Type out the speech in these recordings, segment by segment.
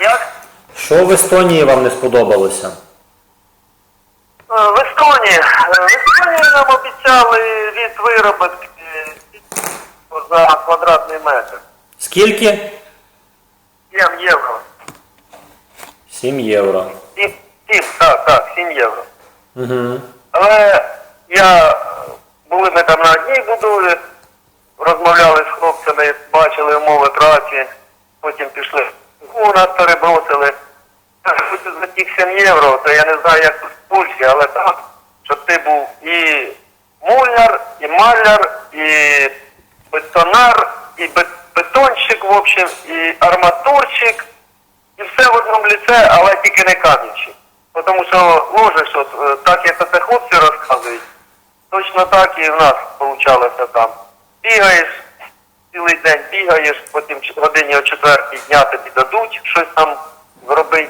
Як як? Що в Естонії вам не сподобалося? Е, В Естонії. е, В Естонії нам обіцяли від виробітки за квадратний метр. Скільки? 7 євро. 7 євро. 7, 7, так, так, 7 євро. Угу. Але я були ми там на одній будові, розмовляли з хлопцями, бачили умови праці, потім пішли. Ну, нас перебросили. За тих 7 євро, то я не знаю, як тут в Польщі, але так, щоб ти був і муляр, і маляр, і бетонар, і бет- бетонщик, в общем, і арматурщик, і все в одному ліце, але тільки не камінщик. Тому що ложиш, от, е, так як це хлопці розказують, точно так і в нас получалося там. Бігаєш, цілий день бігаєш, потім годині о четвертій дня тобі дадуть щось там зробити.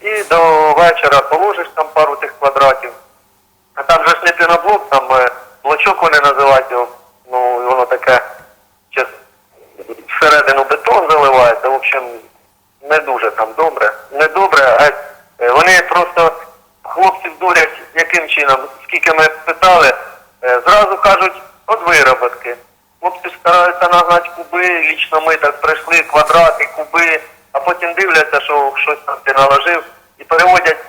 І до вечора положиш там пару тих квадратів. А там же ж не піноблок, там е, блочок вони називають ну воно таке щас всередину бетон заливається, в общем, не дуже там добре. Не добре, а е, вони просто хлопців дурять яким чином, скільки ми питали, е, зразу кажуть, от вироботки. Стараються нагнати куби, лічно ми так прийшли, квадрати, куби, а потім дивляться, що щось там ти наложив, і переводять,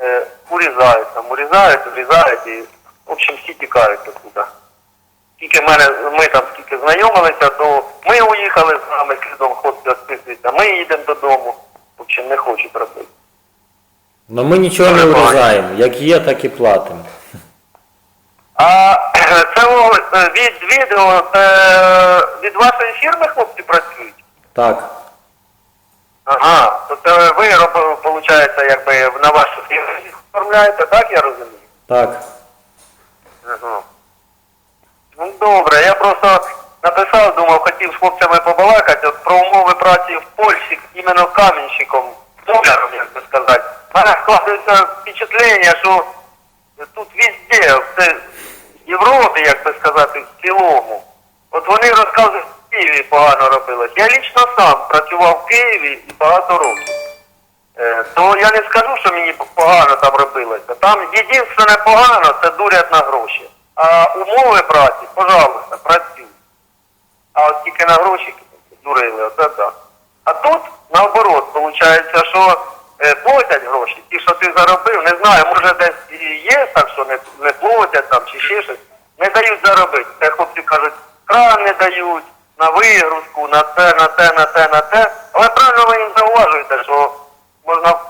е, урізають там, урізають, урізають, і в общем всі тікають оттуда. Скільки мене, ми там скільки знайомилися, то ми уїхали з нами слідом хлопці розписуються, ми їдемо додому. В общем, не хочуть робити. Ну ми нічого не врізаємо. Як є, так і платимо. А е, від відео від вашої фірми хлопці працюють? Так. Ага, то це ви виходить, якби на вашу фірму оформляєте, так я розумію? Так. Ага. Ну добре, я просто написав, думав, хотів з хлопцями побалакати от про умови праці в Польщі іменно камінщиком, муляром, як би сказати. У мене складається впечатлення, що тут везде, в Європі, як би сказати, в цілому. От вони розказують, в Києві погано робилось. Я лічно сам працював в Києві і багато років. Е, то я не скажу, що мені погано там робилося. Там єдине погано це дурять на гроші. А умови праці, пожалуйста, працюй. А от тільки на гроші дурили, оце так. А тут наоборот, виходить, що платять гроші, ті, що ти заробив, не знаю, може десь і є так, що не, не платять там чи ще щось, не дають заробити. Те хлопці кажуть, кран не дають, на вигрузку, на те, на те, на те, на те. Але правильно ви їм зауважуєте, що можна в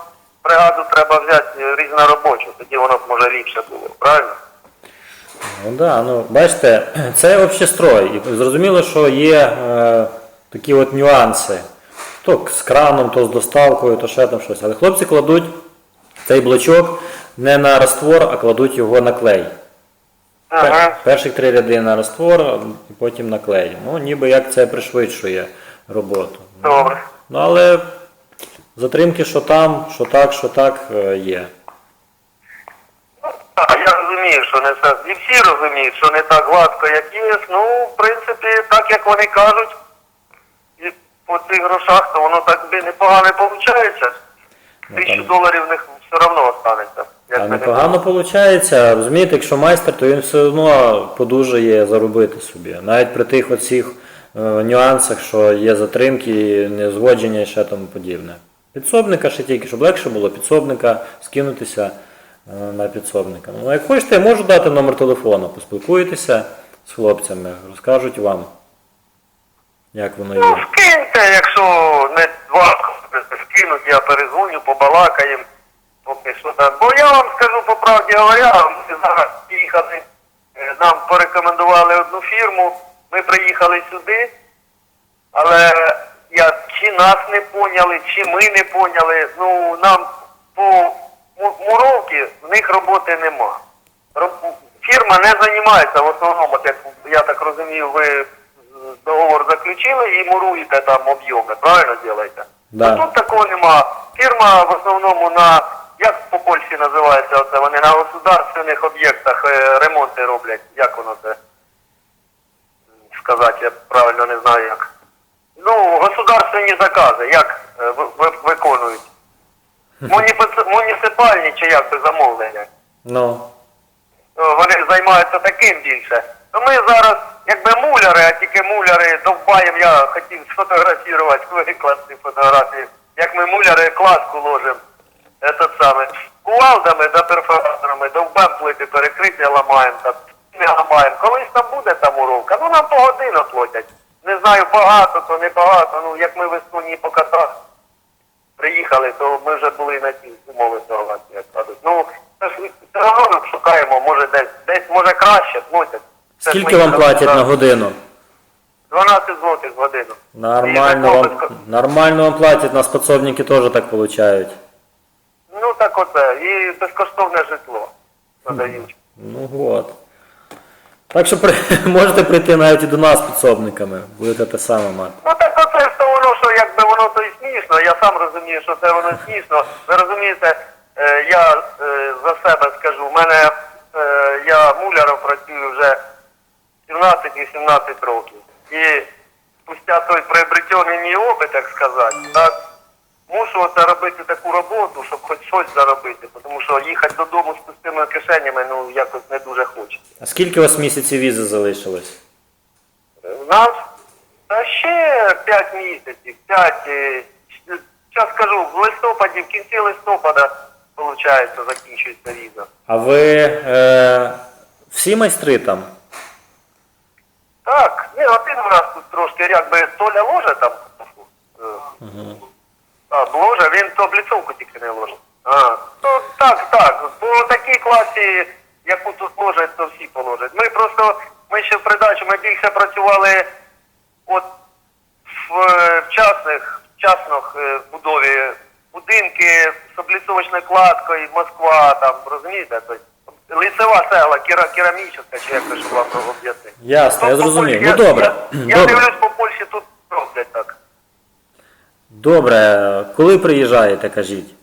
бригаду треба взяти е, різноробочу, тоді воно може ліпше було, правильно? Ну да, ну бачите, це общестрой. І зрозуміло, що є е, такі от нюанси. То з краном, то з доставкою, то ще там щось. Але хлопці кладуть цей блочок не на раствор, а кладуть його на клей. Ага. Перших три ряди на раствор, і потім на клей. Ну, ніби як це пришвидшує роботу. Добре. Ну але затримки, що там, що так, що так, е, є. Так, я розумію, що не все. І всі розуміють, що не так гладко, як є. Ну, в принципі, так як вони кажуть, по цих грошах, то воно так би непогано виходить. Тисячу доларів в них все одно останеться. А непогано виходить, розумієте, якщо майстер, то він все одно подужає заробити собі. Навіть при тих оцих е, нюансах, що є затримки, незгодження і ще тому подібне. Підсобника ще тільки, щоб легше було підсобника скинутися е, на підсобника. Ну, як хочете, я можу дати номер телефону, поспілкуєтеся з хлопцями, розкажуть вам, як воно Ну, скиньте, якщо не важко скинуть, я перезвоню, побалакаємо. Поки що там. Бо я вам скажу по правді говоря, ми зараз їхали, е, нам порекомендували одну фірму, ми приїхали сюди, але я, чи нас не поняли, чи ми не поняли, ну нам по му- муровці в них роботи нема. Фірма не займається в основному, як я так розумію, ви договор заключили і муруєте там об'єми, правильно робите? Да. Ну, тут такого нема. Фірма в основному на, як по Польщі називається оце, вони на государственних об'єктах е, ремонти роблять. Як воно це сказати, я правильно не знаю як. Ну, государственні закази, як е, ви- ви- виконують? Муніци- Муніципальні чи як би замовлення? Ну. О, Вони займаються таким більше. Ну ми зараз, якби муляри, а тільки муляри довбаєм, я хотів сфотографувати, викласти фотографії. Як ми муляри кладку ложимо, этот саме, кувалдами да перфораторами, довбем плити перекриття ламаємо, там, не ламаємо. Колись там буде там уровка, ну нам по годину платять. Не знаю, багато, то не багато. Ну як ми в Естонії по катах приїхали, то ми вже були на ті умови согласні, як кажуть. Ну, це ж все одно шукаємо, може десь, десь може краще платять. Скільки вам платять на годину? 12 злотих в годину. Нормально вам, нормально вам платять, нас подсобники теж так получають. Ну так оце. І безкоштовне житло надають. Ну от. Так що при, можете прийти навіть і до нас підсобниками, будете те саме мати. Ну так оце то воно, що якби воно то і смішно, я сам розумію, що це воно смішно. Ви розумієте, е, я е, за себе скажу, у мене е, я муляром працюю вже 17-18 років. І спустя той приобретений мій опит, так сказати, так, мушу робити таку роботу, щоб хоч щось заробити, тому що їхати додому з пустими кишенями, ну якось не дуже хочеться. А скільки у вас місяців візи залишилось? У нас та ще 5 місяців, 5, зараз скажу, в листопаді, в кінці листопада, виходить, закінчується віза. А ви е, всі майстри там? Так, ні, один раз тут трошки, якби Толя ложе там. е, А, ложе, він то обліцовку тільки не ложить. А, то так, так. По такій класі, яку тут ложать, то всі положать. Ми просто, ми ще в придачу, ми більше працювали от в, е, в частних, в частних е, будові будинки з обліцовочною кладкою, Москва, там, розумієте? Тобто, лицева сегла, кера, керамічна, чи як це щоб вам об'яснити. Ясно, я зрозумів. Ну добре. Я, я Добре. дивлюсь по Польщі тут роблять так. Добре. Коли приїжджаєте, кажіть?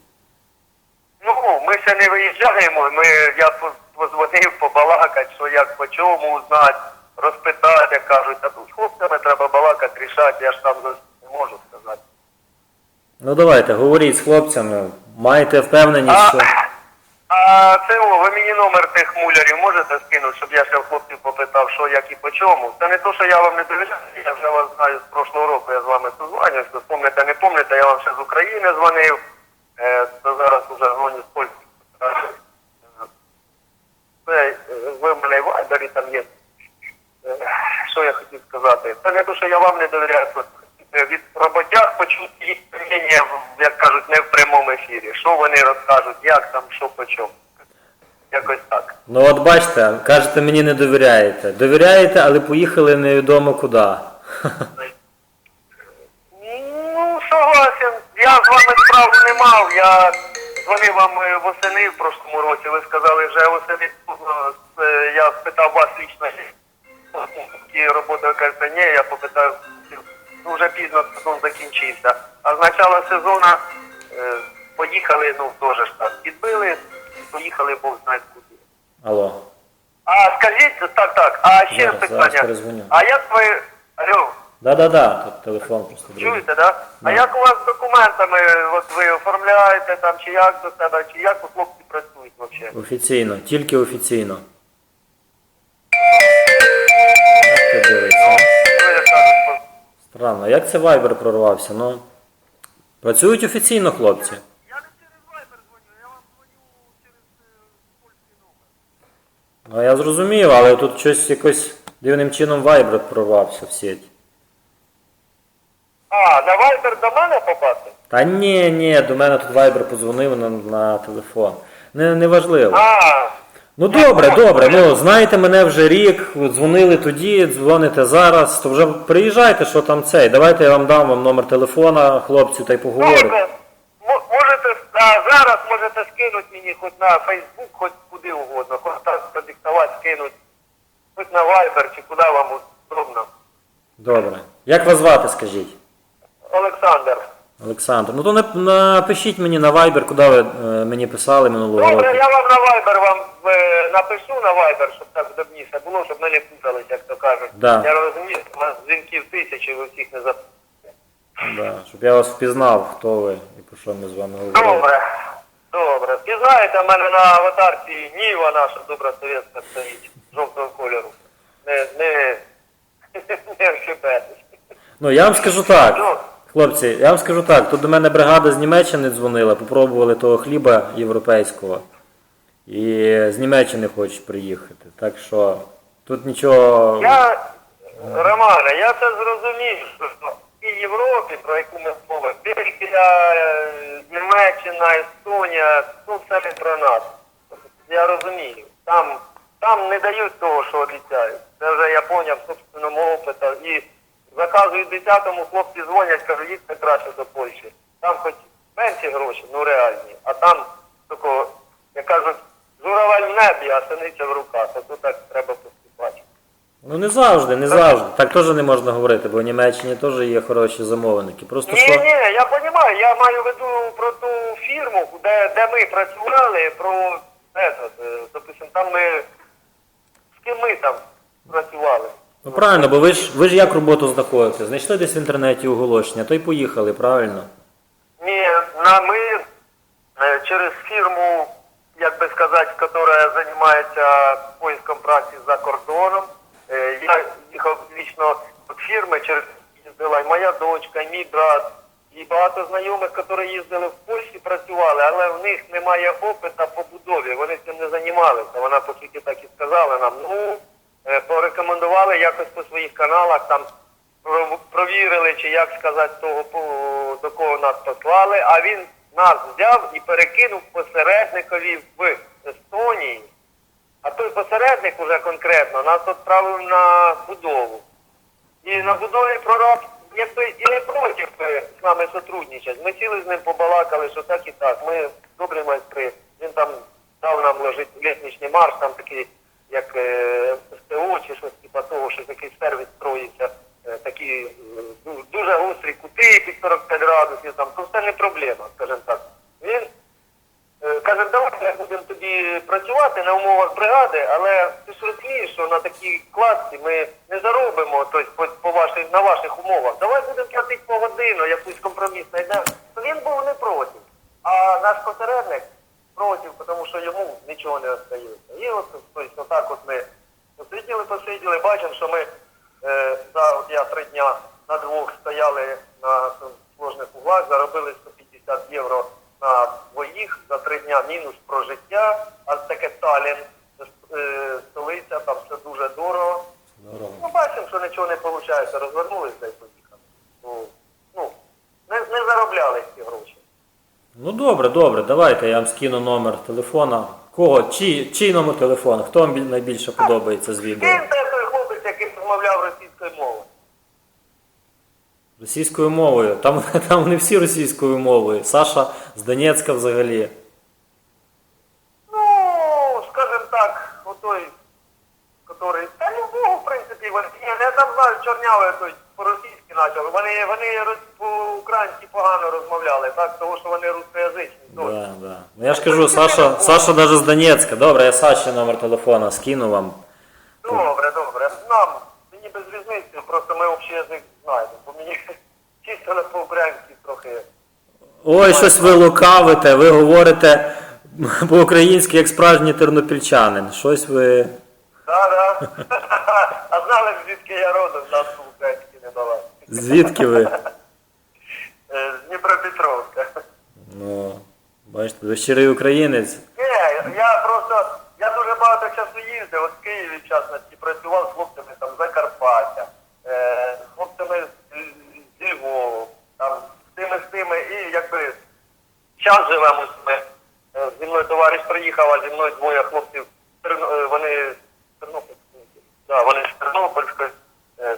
Ну, ми ще не виїжджаємо. Ми, я позвонив побалакати, що як по чому узнати, розпитати, як кажуть, а тут з хлопцями треба балакати, рішати, я ж там не можу сказати. Ну давайте, говоріть з хлопцями. Маєте впевненість, А, що. А це о, ви мені номер тих мулярів можете скинути, щоб я ще хлопців попитав, що як і по чому. Це не то, що я вам не довіряю, я вже вас знаю з прошлого року, я з вами созванююся, помните, не помните, я вам ще з України дзвонив, е, то зараз вже дзвоню з Польщі. Це, е, ви в мене в Вайбері там є. Е, Що я хотів сказати? Це не те, що я вам не довіряю. Від роботяг почути їх мнення, як кажуть, не в прямому ефірі. Що вони розкажуть, як там, що по чому. Якось так. Ну от бачите, кажете, мені не довіряєте. Довіряєте, але поїхали невідомо куди. Ну, согласен. Я з вами справу не мав. Я дзвонив вам е, восени в прошлому році. Ви сказали, вже восени е, я спитав вас лічно, які роботи ви кажете, ні, я попитав, ну вже пізно сезон закінчився. А з початку сезону е, поїхали, ну теж так, підбили, поїхали, Бог знає куди. Алло. А скажіть, так, так, а ще Зараз, зараз питання. перезвоню. А як ви, алло, Да-да-да, тут телефон просто другий. Чуєте, да? А як у вас з документами, от ви оформляєте там, чи як до себе, чи як у хлопці працюють взагалі? Офіційно, тільки офіційно. Як ти дивишся? Що я кажу, Странно, як це Viber прорвався? Ну, працюють офіційно хлопці. Я не через Viber дзвоню, я вам дзвоню через польський номер. Ну я зрозумів, але тут щось якось дивним чином Viber прорвався в сеть. А, на Viber до мене попасти? Та ні, ні, до мене тут Viber подзвонив на, на телефон. Не, не важливо. А, Ну добре, добре. Ну знаєте мене вже рік, дзвонили тоді, дзвоните зараз, то вже приїжджайте, що там цей. Давайте я вам дам вам номер телефона, хлопцю, та й поговоримо. добре. М- Можете, а зараз можете скинути мені хоч на Facebook, хоч куди угодно, хоч так продиктувати, скинути, хоч на Viber, чи куди вам удобно. Добре. Як вас звати, скажіть? Олександр. Олександр. Ну то нап- напишіть мені на Viber, куди ви е, мені писали минулого Добре, року. я вам на Viber вам напишу на Viber, щоб так удобніше було, щоб ми не путались, як то кажуть. Да. Я розумію, у вас дзвінків тисячі, ви всіх не запитаєте. Да, щоб я вас впізнав, хто ви і про що ми з вами говорили. Добре. Добре. Впізнаєте, в мене на аватарці Ніва наша добра совєтська стоїть жовтого кольору. Не, не, не ошибетесь. Ну я вам скажу так. Ну, Хлопці, я вам скажу так, тут до мене бригада з Німеччини дзвонила, попробували того хліба європейського. І з Німеччини хочуть приїхати. Так що тут нічого. Я, Романе, я це зрозумів, що в Європі, про яку ми говоримо, Бельгія, Німеччина, Естонія, ну це не про нас. Я розумію. Там, там не дають того, що обіцяють. Це вже я поняв собственному опиту. І заказують десятому, хлопці дзвонять, кажуть, їдьте краще до Польщі. Там хоч менші гроші, ну реальні. А там такого, як кажуть, журавель в небі, а синиця в руках. А тут так треба поступати. Ну не завжди, не завжди. Так теж не можна говорити, бо в Німеччині теж є хороші замовники. Просто Ні, що. ні, я розумію, я маю в виду про ту фірму, де, де ми працювали, про этот, е, допустим, там ми з ким ми там працювали. Ну правильно, бо ви ж ви ж як роботу знаходите? Знайшли десь в інтернеті оголошення, то й поїхали, правильно? Ні, на ми е, через фірму, як би сказати, яка займається поиском праці за кордоном. Е, Я їхав лично від фірми, через їздила і моя дочка, мій брат, і багато знайомих, які їздили в Польщі, працювали, але в них немає опиту по будові, вони цим не займалися. Вона по суті так і сказала нам. Ну, е, порекомендували якось по своїх каналах там пров- провірили, чи як сказати, того до кого нас послали, а він нас взяв і перекинув посередникові в Естонії. А той посередник уже конкретно нас відправив на будову. І на будові прораб якби і не проти е, з нами сотрудничати. Ми сіли з ним побалакали, що так і так. Ми добрі майстри. Він там дав нам ложити лісничний марш, там такий, як е, СТО чи щось типа того, що такий сервіс строїться, такі е, ду- дуже гострі кути під 45 градусів, там, то це не проблема, скажімо так. Він Е, Каже, давайте ми будемо тоді працювати на умовах бригади, але ти ж розумієш, що на такій класці ми не заробимо тобто, по, по ваших, на ваших умовах. Давай будемо платити по годину, якусь компроміс знайдемо. Він був не проти. А наш посередник проти, тому що йому нічого не остається. І от тобто, отак от ми посиділи, посиділи, бачимо, що ми е, за от я три дня на двох стояли на сложних углах, заробили 150 євро на двоїх за три дня мінус прожиття, а таке Талін, е, столиця, там все дуже дорого. Дорого. Ну, бачимо, що нічого не виходить, розвернулися і поїхали. Ну, ну, не, не заробляли ці гроші. Ну добре, добре, давайте я вам скину номер телефона. Кого? Чий, чий номер телефону? Хто вам біль- найбільше подобається з відео? Ким те той хлопець, який розмовляв російською мовою? Російською мовою. Там, там вони всі російською мовою. Саша з Донецька взагалі. Ну, скажем так, отой, который, та любого, в принципі, вони, я там знаю, чорнявий той по-російськи почав. Вони, вони роз- по-українськи погано розмовляли, так, тому що вони русскоязичні. Да, да. Ну я ж кажу, Саша, Саша навіть з Донецька. Добре, я Саші номер телефона скину вам. Добре, добре. Нам, мені без різниці, просто ми общий язик знаємо, бо мені на по-українськи трохи. Ой, щось ви лукавите, ви говорите по-українськи як справжній тернопільчанин. Щось ви. Да, да. А знали, звідки я родом, нам по-українськи не давали. Звідки ви? Е, З Дніпропетровська. Ну, бачите, ви щирий українець. Ні, я просто, я дуже багато часу їздив, от в Києві в частності працював з хлопцями там з Закарпаття, е, з хлопцями з, з Львову, там, з тими, і якби час живемо з ми. Е, Зі мною товариш приїхав, а зі мною двоє хлопців, е, вони з Тернопільської, да, вони з Тернопільської, е,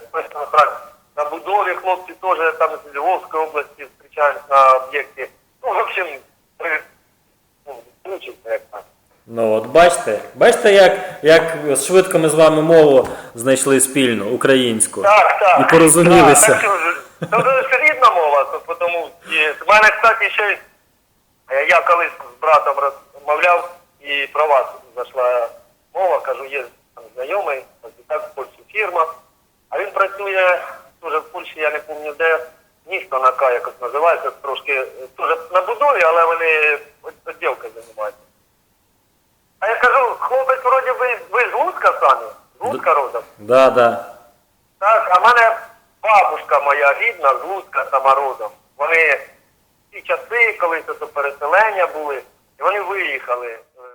на будові хлопці теж там з Львовської області зустрічаємось на об'єкті. Ну, в общем, ну, включиться як так. Ну от бачите, бачите, як, як швидко ми з вами мову знайшли спільну, українську. Так, так. І порозумілися. Так, так, що, Це дуже рідна мова, то тому і в мене, кстати, ще е, я колись з братом розмовляв і про вас зайшла мова, кажу, є знайомий, так в Польщі фірма, а він працює дуже в Польщі, я не пам'ятаю де, місто Нака якось називається, трошки е, дуже на будові, але вони відділкою займаються. А я кажу, хлопець вроді ви, ви з Луцька самі? З Луцька родом? Да, да. Так, а в мене бабушка моя рідна з Луцька сама родом. Вони часи, коли це переселення були, і вони виїхали.